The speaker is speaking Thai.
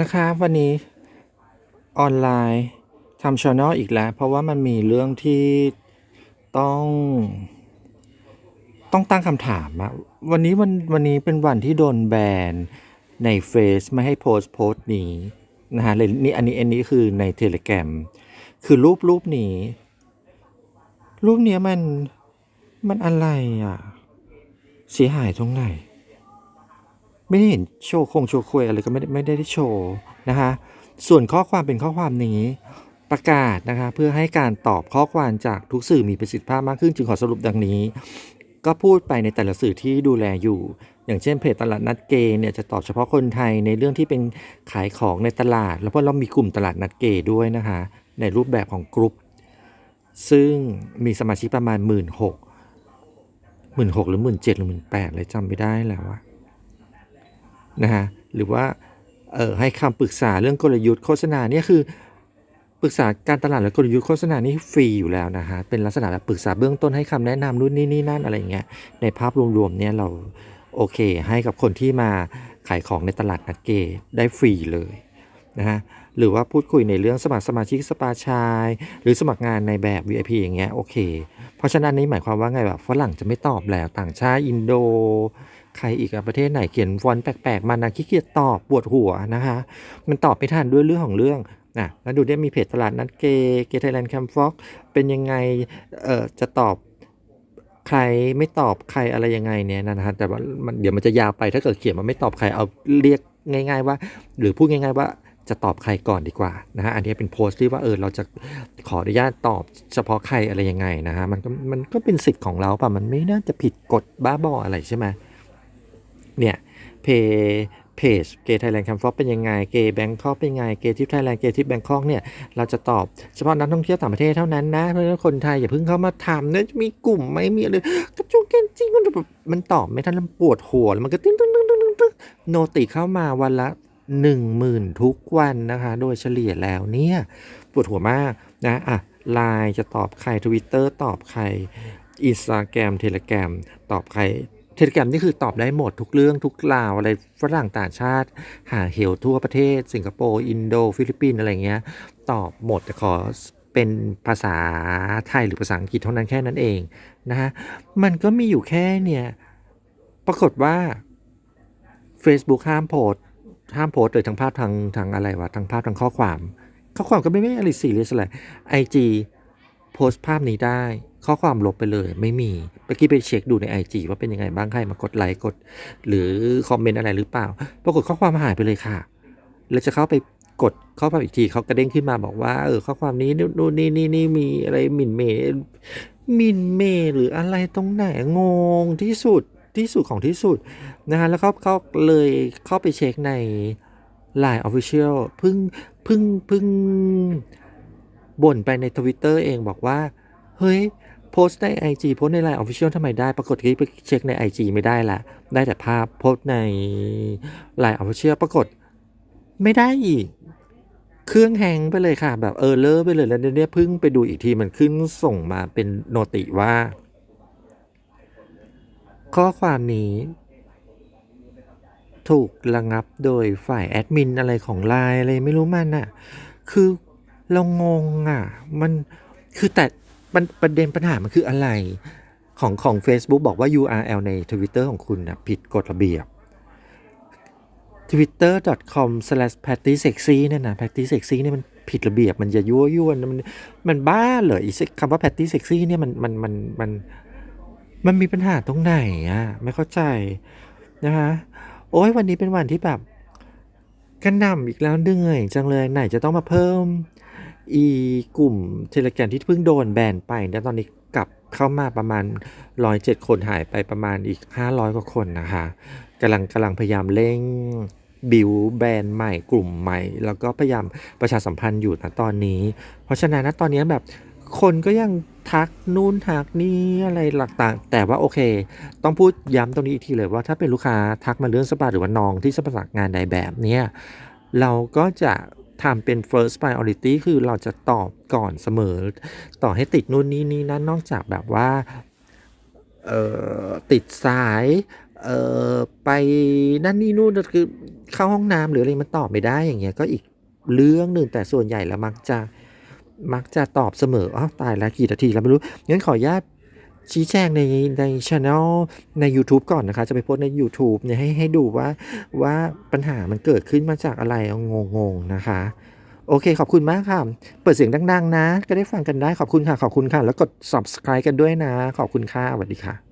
นะครับวันนี้ออนไลน์ทำช anel อีกแล้ว เพราะว่ามันมีเรื่องที่ต้อง ต้องตั้งคำถามอะวันนี้วันวันนี้เป็นวันที่โดนแบนในเฟซไม่ให้โพสต์โพสต์นี้นะฮะเลยนี่อันนี้อันนี้คือในเทเล gram คือรูปรูปนี้ รูปเนี้ยมันมันอะไรอะเสียหายตรงไหน ไม่ได้เห็นโชว์คงโชว์คุยอะไรก็ไม่ได้ไม่ได้โชว์นะคะส่วนข้อความเป็นข้อความนี้ประกาศนะคะเพื่อให้การตอบข้อความจากทุกสื่อมีประสิทธิภาพมากขึ้นจึงขอสรุปดังนี้ ก็พูดไปในแต่ละสื่อที่ดูแลอยู่ อย่างเช่นเพจตลาดนัดเกย์เนี่ยจะตอบเฉพาะคนไทยในเรื่องที่เป็นขายของในตลาด แล้วก็เรามีกลุ่มตลาดนัดเกย์ด้วยนะคะในรูปแบบของกลุ่มซึ่งมีสมาชิกประมาณหมื่นหกหมื่นหกหรือหมื่นเจ็ดหรือหมื่นแปดเลยจำไม่ได้แล้วอะ นะฮะหรือว่าเออให้คำปรึกษาเรื่องกลยุทธ์โฆษณาเนี่ยคือปรึกษาการตลาดและกลยุทธ์โฆษณานี่ฟรีอยู่แล้วนะฮะเป็นลักษณะแบบปรึกษาเบื้องต้นให้คำแนะนำนู่นนี่นี่นั่นอะไรเงี้ยในภาพรวมๆเนี่ยเราโอเค ให้กับคนที่มาขายของในตลาดนัดเกย์ได้ฟรีเลยนะฮะหรือว่าพูดคุยในเรื่องสมัครสมาชิกสปาชาย หรือสมัครงานในแบบ VIP อย่างเงี้ยโอเค เพราะฉะนั้นนี่หมายความว่าไงแบบฝรั่งจะไม่ตอบแล้วต่างชาติอินโด ใครอีกประเทศไหนเขียนฟอนต์แปลกๆ มานะขี้เกียจตอบปวดหัวนะคะมันตอบไม่ทันด้วยเรื่องของเรื่องนะแล้วดูได้มีเพจตลาดนัดเกย์เกย์ไทยแลนด์แคมฟ็อกเป็นยังไงเอ่อจะตอบใครไม่ตอบใครอะไรยังไงเนี่ยนะฮะแต่ว่ามันเดี๋ยวมันจะยาวไปถ้าเกิดเขียนมาไม่ตอบใครเอาเรียกง่าย ๆ ว่า หรือพูดง่าย ๆ ว่าจะตอบใครก่อนดีกว่านะฮะอันนี้เป็นโพสต์ที่ว่าเออเราจะขออนุญาตตอบเฉพาะใครอะไรยังไงนะฮะมันก็มันก็เป็นสิทธิ์ของเราป่ะมันไม่น่าจะผิดกฎบ้าบออะไรใช่ไหม เนี่ยเพเพจเกย์ไทยแลนด์แคมฟอกเป็นยังไงเกย์แบงคอกเป็นยังไงเกย์ทิปไทยแลนด์เกย์ทิปแบงคอกเนี่ยเราจะตอบเฉพาะนักท่องเที่ยวต่างประเทศเท่านั้นนะเพราะฉะนั้นคนไทยอย่าเพิ่งเข้ามาทำนะมีกลุ่มไหมมีอะไรกระจุกกันจริงมันแบบมันตอบไม่ทันล้วปวดหัวแล้วมันก็ตึ้งตึ้งตึ้งตึ้งตึ้งตึ้งโนติเข้ามาวันละหนึ่งหมื่นทุกวันนะคะ โดยเฉลี่ยแล้วเนี่ยปวดหัวมากนะอะไลน์จะตอบใครทวิตเตอร์ตอบใครอินสตาแกรมเทเลแกรมตอบใคร เทเลกรมนี่คือตอบได้หมดทุกเรื่องทุกราวอะไรฝรั่งต่างชาติ หาเหวทั่วประเทศ สิงคโปร์ อินโด ฟิลิปปินส์อะไรเงี้ย ตอบหมดแต่ขอเป็นภาษาไทยหรือภาษาอังกฤษเท่านั้นแค่นั้นเองนะฮะมันก็มีอยู่แค่เนี่ยปรากฏว่า Facebook ห้ามโพสห้ามโพสเลยทั้งภาพทางทางอะไรวะทั้งภาพทางข้อความ ข้อความก็ไม่ไม่อะไรซีเรียสอะไรไอจีโพสภาพนี้ได้ ข้อความลบไปเลยไม่มีเมื่อกี้ไปเช็คดูใน IG ว่าเป็นยังไงบ้างใครมากดไลค์กด หรือคอมเมนต์อะไรหรือเปล่า ปรากฏข้อความหายไปเลยค่ะ แล้วจะเข้าไปกดข้อความอีกทีเขากระเด้งขึ้นมาบอกว่าเออข้อความนี้นู่นนี่นี่นี่มีอะไรหมิ่นเมย์หมิ่นเมย์หรืออะไรตรงไหนงงที่สุดที่สุดของที่สุดนะฮะแล้วเขาเขาเลยเข้าไปเช็คใน Line Official พิ่งพิ่งพิ่งบ่นไปในทวิตเตอร์เองบอกว่า เฮ้ย โพสต์ใน IG โพสต์ใน Line Official ทำไมได้ ปรากฏที่ไปเช็คใน IG ไม่ได้ละ ได้แต่ภาพโพสต์ใน Line Official ปรากฏไม่ได้อีก เครื่องแฮงไปเลยค่ะ แบบเออเลอร์ไปเลยแล้วเนี่ยเพิ่งไปดูอีกทีมันขึ้นส่งมาเป็นโนติว่า ข้อความนี้ถูกระงับโดยฝ่ายแอดมินอะไรของไลน์อะไรไม่รู้มันน่ะ คือเรางงอะ มัน คือแต่ ประประเด็นปัญหามันคืออะไร ของของ Facebook บอกว่า URL ใน Twitter ของคุณนะผิดกฎระเบียบ twitter.com/pattysexy เนี่ยนะ pattysexy เนี่ยมันผิดระเบียบ มันจะยั่วยวนมันมันบ้าเหรออีคำว่า pattysexy เนี่ยมันมันมันมันมันมีปัญหาตรงไหนอะไม่เข้าใจนะคะโอ้ยวันนี้เป็นวันที่แบบกระหน่ำอีกแล้วเหนื่อยจังเลยไหนจะต้องมาเพิ่ม อีกลุ่มเทเลแกรมที่เพิ่งโดนแบนไปแล้วตอนนี้กลับเข้ามาประมาณ 107 คนหายไปประมาณอีก 500 กว่าคนนะคะกำลังกำลังพยายามเร่งบิวแบรนด์ใหม่กลุ่มใหม่ แล้วก็พยายามประชาสัมพันธ์อยู่นะตอนนี้ เพราะฉะนั้นนะตอนนี้แบบคนก็ยังทักนู่นทักนี่อะไรหลักต่างแต่ว่าโอเค ต้องพูดย้ำตรงนี้อีกทีเลยว่าถ้าเป็นลูกค้าทักมาเรื่องสปาหรือว่าน้องที่สมัครงานใดแบบเนี้ยเราก็จะ ทำเป็น first priority คือเราจะตอบก่อนเสมอ ต่อให้ติดนู่นนี่นี่นั่นนอกจากแบบว่าเออติดสายเออไปนั่นนี่นู่นคือเข้าห้องน้ำหรืออะไรมันตอบไม่ได้อย่างเงี้ยก็อีกเรื่องหนึ่งแต่ส่วนใหญ่แล้วมักจะมักจะตอบเสมออ๋อตายแล้วกี่นาทีแล้วไม่รู้ งั้นขออนุญาต ชี้แจงในในช anel ใน YouTube ก่อนนะคะ จะไปโพสใน YouTube เนี่ยให้ให้ดูว่าว่าปัญหามันเกิดขึ้นมาจากอะไรงงงๆนะคะ โอเค ขอบคุณมากค่ะ เปิดเสียงดัง ๆ นะ ก็ได้ฟังกันได้ขอบคุณค่ะ ขอบคุณค่ะ แล้วกด subscribe กันด้วยนะ ขอบคุณค่ะสวัสดีค่ะ